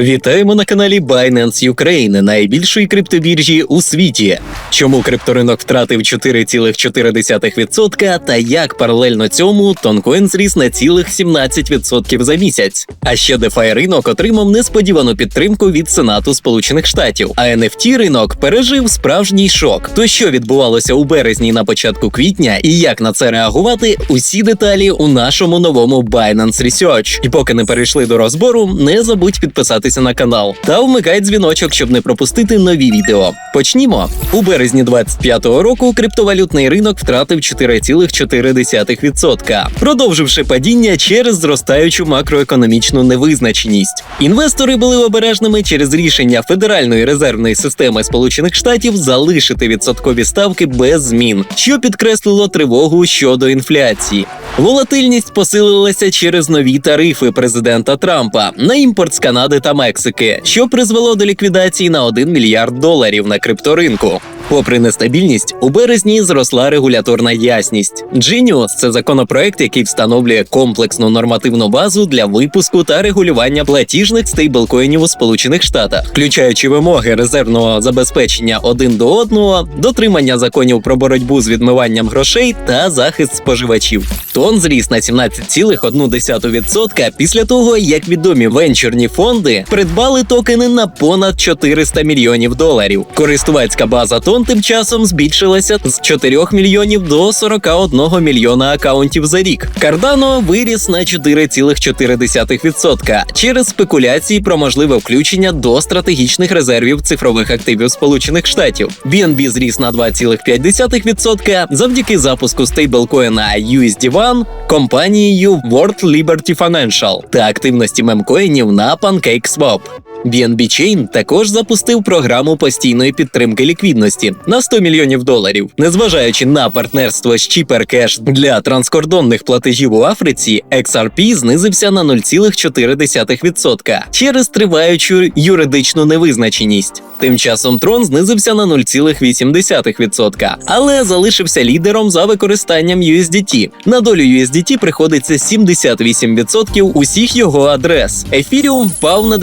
Вітаємо на каналі Binance Ukraine, найбільшої криптобіржі у світі. Чому крипторинок втратив 4,4% та як паралельно цьому тонкоін зріс на цілих 17% за місяць. А ще DeFi ринок отримав несподівану підтримку від Сенату Сполучених Штатів. А NFT ринок пережив справжній шок. То що відбувалося у березні на початку квітня, і як на це реагувати? Усі деталі у нашому новому Binance Research. І поки не перейшли до розбору, не забудь підписатися на канал та вмикай дзвіночок, щоб не пропустити нові відео. Почнімо у березні 25-го року. Криптовалютний ринок втратив 4,4%, продовживши падіння через зростаючу макроекономічну невизначеність. Інвестори були обережними через рішення Федеральної резервної системи Сполучених Штатів залишити відсоткові ставки без змін, що підкреслило тривогу щодо інфляції. Волатильність посилилася через нові тарифи президента Трампа на імпорт з Канади та Мексики, що призвело до ліквідації на 1 мільярд доларів на крипторинку. Попри нестабільність, у березні зросла регуляторна ясність. Genius – це законопроект, який встановлює комплексну нормативну базу для випуску та регулювання платіжних стейблкоїнів у Сполучених Штатах, включаючи вимоги резервного забезпечення один до одного, дотримання законів про боротьбу з відмиванням грошей та захист споживачів. Тон зріс на 17,1% після того, як відомі венчурні фонди придбали токени на понад 400 мільйонів доларів. Користувацька база Тон тим часом збільшилася з 4 мільйонів до 41 мільйона акаунтів за рік. Cardano виріс на 4,4% через спекуляції про можливе включення до стратегічних резервів цифрових активів Сполучених Штатів. BNB зріс на 2,5% завдяки запуску стейблкоїна USD One компанією World Liberty Financial та активності мемкоїнів на PancakeSwap. BNB Chain також запустив програму постійної підтримки ліквідності на 100 мільйонів доларів. Незважаючи на партнерство з Cheaper для транскордонних платежів у Африці, XRP знизився на 0,4% через триваючу юридичну невизначеність. Тим часом Tron знизився на 0,8%, але залишився лідером за використанням USDT. На долю USDT приходиться 78% усіх його адрес. Ethereum впав на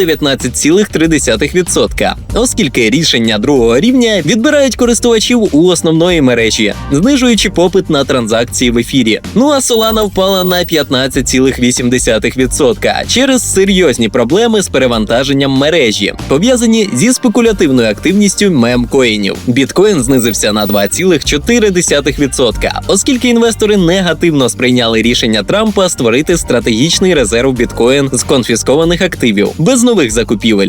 19,3%, оскільки рішення другого рівня відбирають користувачів у основної мережі, знижуючи попит на транзакції в ефірі. Ну а Solana впала на 15,8% через серйозні проблеми з перевантаженням мережі, пов'язані зі спекулятивною активністю мемкоїнів. Біткоін знизився на 2,4%, оскільки інвестори негативно сприйняли рішення Трампа створити стратегічний резерв біткоін з конфіскованих активів без нових закупівель.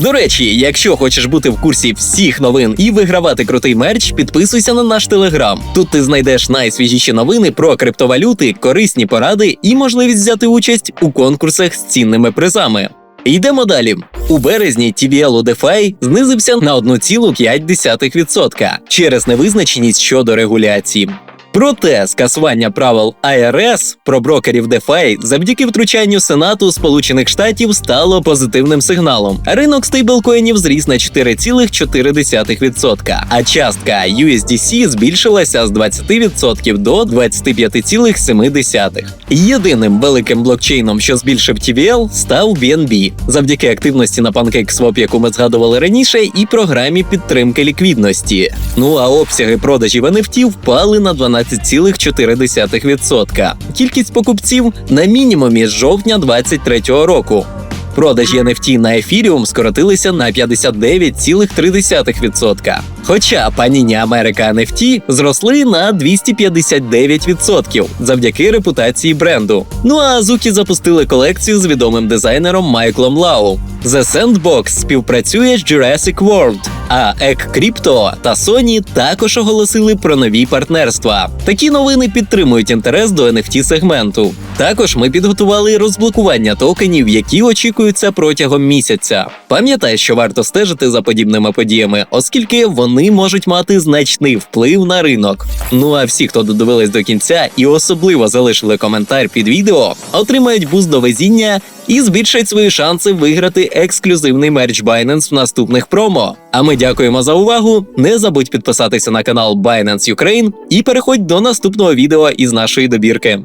До речі, якщо хочеш бути в курсі всіх новин і вигравати крутий мерч, підписуйся на наш телеграм. Тут ти знайдеш найсвіжіші новини про криптовалюти, корисні поради і можливість взяти участь у конкурсах з цінними призами. Йдемо далі. У березні TVL у DeFi знизився на 1,5% через невизначеність щодо регуляції. Проте скасування правил IRS про брокерів DeFi завдяки втручанню Сенату Сполучених Штатів стало позитивним сигналом. Ринок стейблкоїнів зріс на 4,4%, а частка USDC збільшилася з 20% до 25,7%. Єдиним великим блокчейном, що збільшив TVL, став BNB, завдяки активності на PancakeSwap, яку ми згадували раніше, і програмі підтримки ліквідності. Ну а обсяги продажів NFT впали на 12,4%. Кількість покупців на мінімумі з жовтня 2023 року. Продажі NFT на Ethereum скоротилися на 59,3%. Хоча паніння Америка NFT зросли на 259% завдяки репутації бренду. Ну а Азуки запустили колекцію з відомим дизайнером Майклом Лау. The Sandbox співпрацює з Jurassic World, а Ek Crypto та Sony також оголосили про нові партнерства. Такі новини підтримують інтерес до NFT сегменту. Також ми підготували розблокування токенів, які очікуються протягом місяця. Пам'ятай, що варто стежити за подібними подіями, оскільки вони можуть мати значний вплив на ринок. Ну а всі, хто додивились до кінця і особливо залишили коментар під відео, отримають буст до везіння і збільшать свої шанси виграти ексклюзивний мерч Binance в наступних промо. А ми дякуємо за увагу. Не забудь підписатися на канал Binance Ukraine і переходь до наступного відео із нашої добірки.